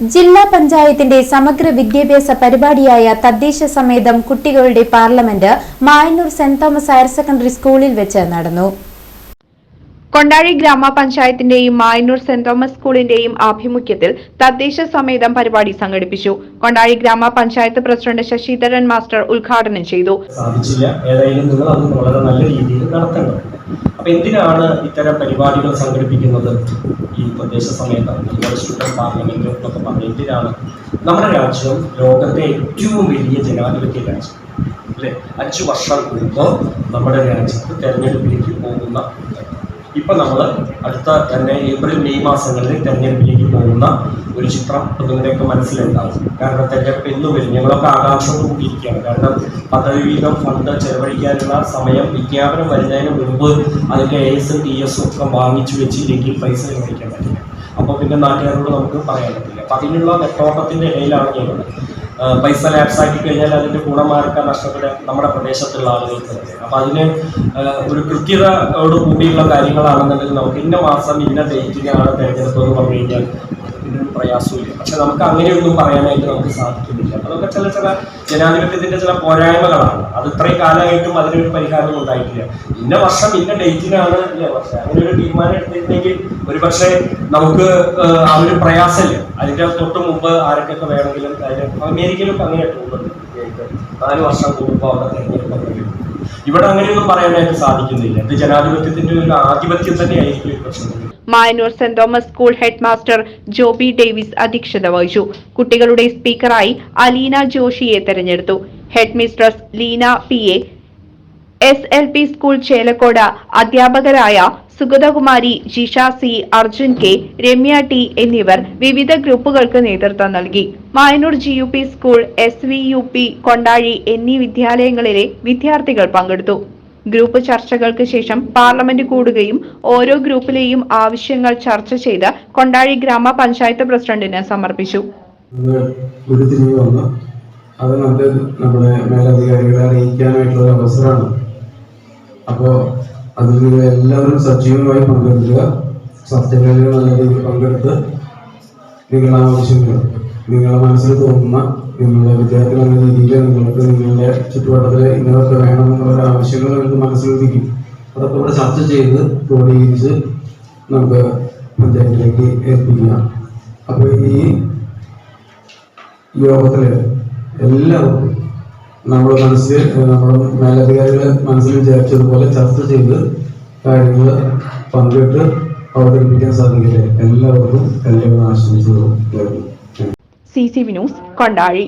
ജില്ലാ പഞ്ചായത്തിന്റെ സമഗ്ര വിദ്യാഭ്യാസ പരിപാടിയായ തദ്ദേശ സമേതം കുട്ടികളുടെ parliament Mayannur saint Thomas higher secondary സ്കൂളിൽ വെച്ച് നടന്നു. കൊണ്ടാഴി ഗ്രാമപഞ്ചായത്തിന്റെയും മായന്നൂർ സെന്റ് തോമസ് സ്കൂളിന്റെയും ആഭിമുഖ്യത്തിൽ തദ്ദേശ സമേതം പരിപാടി സംഘടിപ്പിച്ചു. കൊണ്ടാഴി ഗ്രാമപഞ്ചായത്ത് പ്രസിഡന്റ് ശശിധരൻ മാസ്റ്റർ ഉദ്ഘാടനം ചെയ്തു. സാധിച്ചില്ല. ഏതായാലും നിങ്ങൾ അത് വളരെ നല്ല രീതിയിൽ നടത്തേണ്ടതുണ്ട് അപ്പൊ എന്തിനാണ് ഇത്തരം പരിപാടികൾ സംഘടിപ്പിക്കുന്നത് ഈ പ്രദേശ സമയത്ത്? അതുപോലെ സ്റ്റുഡന്റ് പാർലമെന്റ് എന്നൊക്കെ പറഞ്ഞ എന്തിനാണ്? നമ്മുടെ രാജ്യം ലോകത്തെ ഏറ്റവും വലിയ ജനാധിപത്യ രാജ്യം. അല്ലെ? അഞ്ചു വർഷം കൂടുമ്പോൾ നമ്മുടെ രാജ്യത്ത് തെരഞ്ഞെടുപ്പിലേക്ക് പോകുന്ന ഇപ്പൊ നമ്മൾ അടുത്ത തന്നെ ഏപ്രിൽ മെയ് മാസങ്ങളിൽ തെരഞ്ഞെടുപ്പിലേക്ക് പോകുന്ന ഒരു ചിത്രം നിങ്ങളുടെയൊക്കെ മനസ്സിലുണ്ടാവും. കാരണം തെരഞ്ഞെടുപ്പ് എന്ന് വരും. ഞങ്ങളൊക്കെ ആകാംക്ഷയോട് കൂടിയിരിക്കുകയാണ്. കാരണം പദ്ധതി വീതം ഫണ്ട് ചെലവഴിക്കാനുള്ള സമയം വിജ്ഞാപനം വരുന്നതിന് മുമ്പ് അതിന്റെ എ എസും ടി എസും ഒക്കെ വാങ്ങിച്ചു വെച്ചില്ലെങ്കിൽ പൈസ ചെലവഴിക്കാൻ പറ്റില്ല. അപ്പോൾ പിന്നെ നാട്ടുകാരോട് നമുക്ക് പറയാൻ പറ്റില്ല. അപ്പം അതിനുള്ള നെട്ടോട്ടത്തിന്റെ ഇടയിലാണ് ഞങ്ങൾ പൈസ ലാപ്സ് ആക്കി കഴിഞ്ഞാൽ അതിന്റെ ഗുണമാർക്ക നഷ്ടപ്പെടുക നമ്മുടെ പ്രദേശത്തുള്ള ആളുകൾക്ക് തന്നെ. അപ്പൊ അതിന് ഒരു കൃത്യതയോട് കൂടിയുള്ള കാര്യങ്ങളാണെന്നുണ്ടെങ്കിൽ നമുക്ക് ഇന്ന മാസം ഇന്ന ഡേറ്റിനാണ് തിരഞ്ഞെടുപ്പ് എന്ന് പറഞ്ഞു കഴിഞ്ഞാൽ ഒരു പ്രയാസമില്ല പക്ഷെ നമുക്ക് അങ്ങനെയൊന്നും പറയാനായിട്ട് നമുക്ക് സാധിക്കുന്നില്ല. അതൊക്കെ ചില ചില ജനാധിപത്യത്തിന്റെ ചില പോരായ്മകളാണ്. അത് ഇത്രയും കാലമായിട്ടും അതിനൊരു പരിഹാരം ഉണ്ടായിട്ടില്ല. ഇന്ന വർഷം ഇന്ന ഡേറ്റിനാണ് ഇല്ല പക്ഷെ അങ്ങനെ ഒരു തീരുമാനം ഒരു പക്ഷേ നമുക്ക് ആ, ഒരു പ്രയാസമില്ല. അതിന്റെ തൊട്ട് മുമ്പ് ആരൊക്കെ വേണമെങ്കിലും അതിന് അമേരിക്കയിലൊക്കെ അങ്ങനെ ഉണ്ട് നാല് വർഷം കൂടുമ്പോൾ അവിടെ തെരഞ്ഞെടുപ്പ് വരും ഇവിടെ അങ്ങനെയൊന്നും പറയാനായിട്ട് സാധിക്കുന്നില്ല. ഇത് ജനാധിപത്യത്തിന്റെ ഒരു ആധിപത്യം തന്നെയായിരിക്കും ഈ പ്രശ്നം. Mayannur saint Thomas school head master Joby Davis അധ്യക്ഷത വഹിച്ചു. കുട്ടികളുടെ സ്പീക്കറായി അലീന ജോഷിയെ തെരഞ്ഞെടുത്തു. Head mistress Leena P A S L P school Chelakkode അധ്യാപകരായ Sugathakumari Jisha C Arjun K Ramya T എന്നിവർ വിവിധ ഗ്രൂപ്പുകൾക്ക് നേതൃത്വം നൽകി. Mayanur G U P school S V U P Kondazhi എന്നീ വിദ്യാലയങ്ങളിലെ വിദ്യാർത്ഥികൾ പങ്കെടുത്തു. ഗ്രൂപ്പ് ചർച്ചകൾക്ക് ശേഷം പാർലമെന്റ് കൂടുകയും ഓരോ ഗ്രൂപ്പിലെയും ആവശ്യങ്ങൾ ചർച്ച ചെയ്ത് കൊണ്ടാഴി ഗ്രാമപഞ്ചായത്ത് പ്രസിഡന്റിന് സമർപ്പിച്ചു. അത് നമ്മുടെ മേലധികാരികളെ അറിയിക്കാനായിട്ടുള്ള അവസരമാണ് അപ്പോൾ അതിൽ എല്ലാവരും സജീവമായി പങ്കെടുക്കുക. സത്യങ്ങളിൽ നല്ല രീതിയിൽ പങ്കെടുത്ത് നിങ്ങളുടെ ആവശ്യങ്ങൾ നിങ്ങളുടെ മനസ്സിൽ തോന്നുന്ന നിങ്ങളുടെ വിദ്യാർത്ഥികൾ എന്ന രീതിയിൽ നിങ്ങൾക്ക് നിങ്ങളുടെ ചുറ്റുവട്ടത്തിൽ ഇന്നതൊക്കെ വേണമെന്നുള്ള ആവശ്യങ്ങൾ നിങ്ങൾക്ക് മനസ്സിലുദിക്കും അതൊക്കെ ഇവിടെ ചർച്ച ചെയ്ത് ക്രോഡീകരിച്ച് നമുക്ക് പഞ്ചായത്തിലേക്ക് ഏൽപ്പിക്കാം. അപ്പോൾ ഈ യോഗത്തിൽ എല്ലാവർക്കും നമ്മുടെ മനസ്സിൽ നമ്മുടെ മേലധികാരികളെ മനസ്സിൽ വിചാരിച്ചതുപോലെ ചർച്ച ചെയ്ത് കാര്യങ്ങൾ പങ്കിട്ട് അവതരിപ്പിക്കാൻ സാധിക്കില്ലേ എല്ലാവർക്കും എല്ലാവരും ആശംസകളും സി സി കൊണ്ടാഴി.